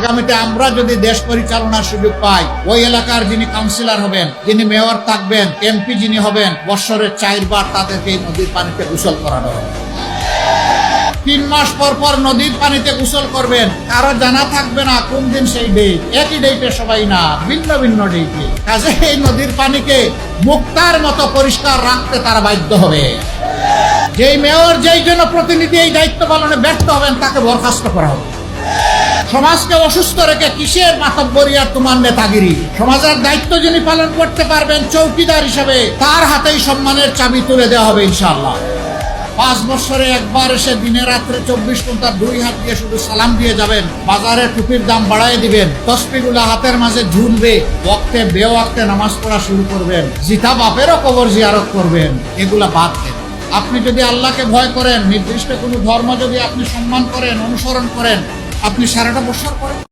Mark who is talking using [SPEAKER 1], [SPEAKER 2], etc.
[SPEAKER 1] আগামীতে আমরা যদি দেশ পরিচালনার সুযোগ পাই, ওই এলাকার যিনি কাউন্সিলর হবেন, যিনি মেয়র থাকবেন, এমপি যিনি হবেন বৎসরের চারবার তাদেরকে নদীর পানিতে গোসল করানো হবে। তিন মাস পর পর নদীর পানিতে গোসল করবেন, কারও জানা থাকবে না কোন দিন সেই ডেট, একই ডেটে সবাই না, ভিন্ন ভিন্ন ডেটে। কাজে এই নদীর পানিকে মুক্তার মতো পরিষ্কার রাখতে তারা বাধ্য হবে। যেই মেয়র যেই জন্য প্রতিনিধি এই দায়িত্ব পালনে ব্যর্থ হবেন, তাকে বরখাস্ত করা হবে। সমাজকে অসুস্থ রেখে কিসের মাতব্বরি আর তোমার নেতাগিরি? সমাজের দায়িত্ব যিনি পালন করতে পারবেন চৌকিদার হিসাবে, তার হাতেই সম্মানের চাবি তুলে দেওয়া হবে ইনশাআল্লাহ। পাঁচ বছরে একবার এসে দিনে রাত্রে চব্বিশ ঘণ্টা দুই হাত দিয়ে শুধু সালাম দিয়ে যাবেন বাজারে টুপির দাম বাড়ায় দিবেন তসপিগুলা হাতের মাঝে ঝুলবে, ওয়াক্তে, বেওয়াক্তে নামাজ পড়া শুরু করবেন, জিতা বাপেরও কবর জিয়ারত করবেন, এগুলা বাদ দেন। আপনি যদি আল্লাহকে ভয় করেন, নির্দিষ্ট কোনো ধর্ম যদি আপনি সম্মান করেন, অনুসরণ করেন আপনি সারাটা বছর করেন?